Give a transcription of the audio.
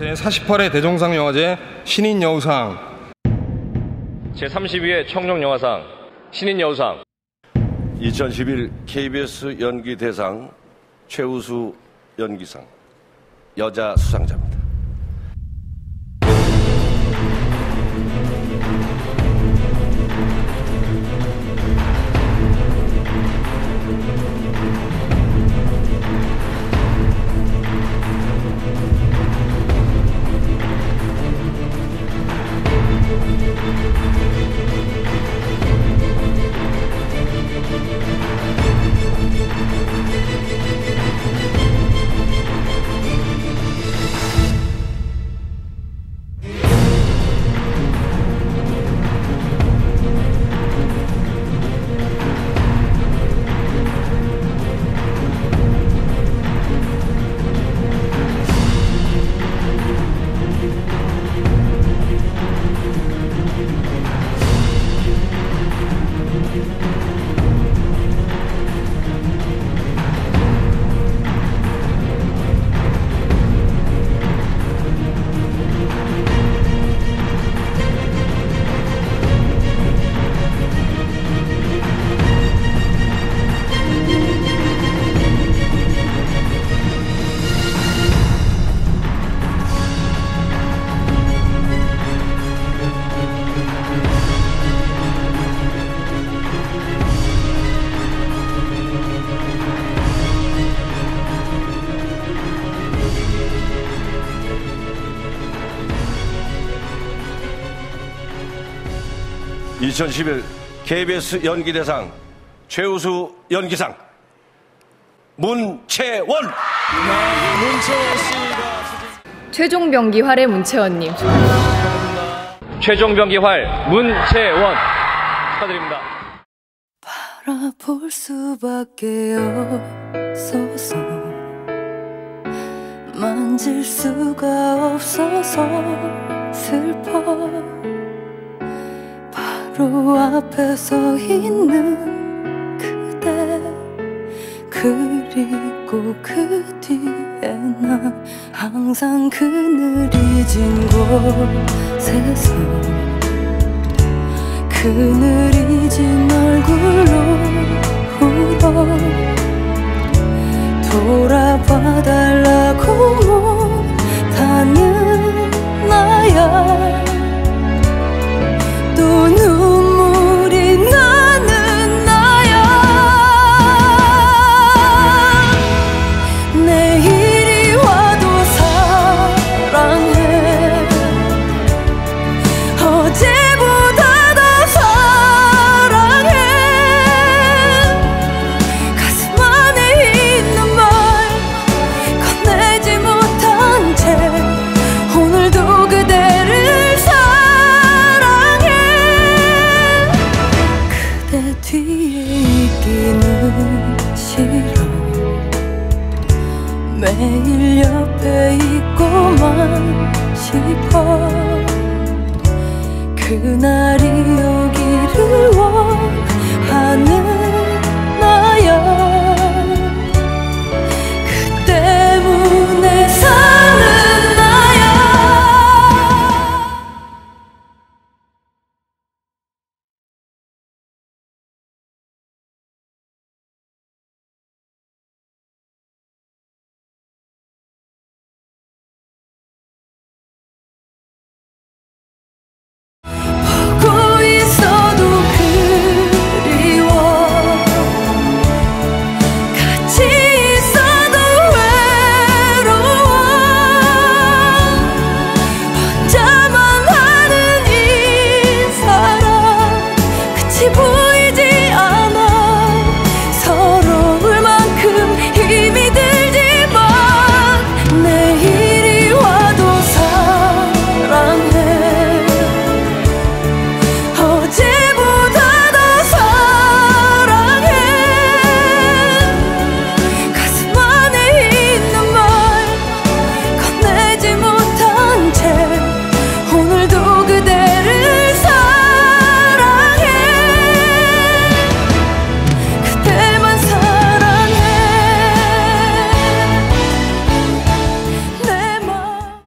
제48회 대종상 영화제 신인 여우상 제32회 청룡영화상 신인여우상 2011 KBS 연기 대상 최우수 연기상 여자 수상자입니다. (2011) KBS 연기대상 최우수 연기상. 문채원! 최종 병기활의 문채원님. 최종 병기활 문채원. 축하드립니다. 바라볼 수밖에 없어서 만질 수가 없어서 슬퍼 바로 앞에 서 있는 그대 그리고 그 뒤에 나. 항상 그늘이 진 곳에서 그늘이 매일 옆에 있고만 싶어. 그날이 오기를 원하는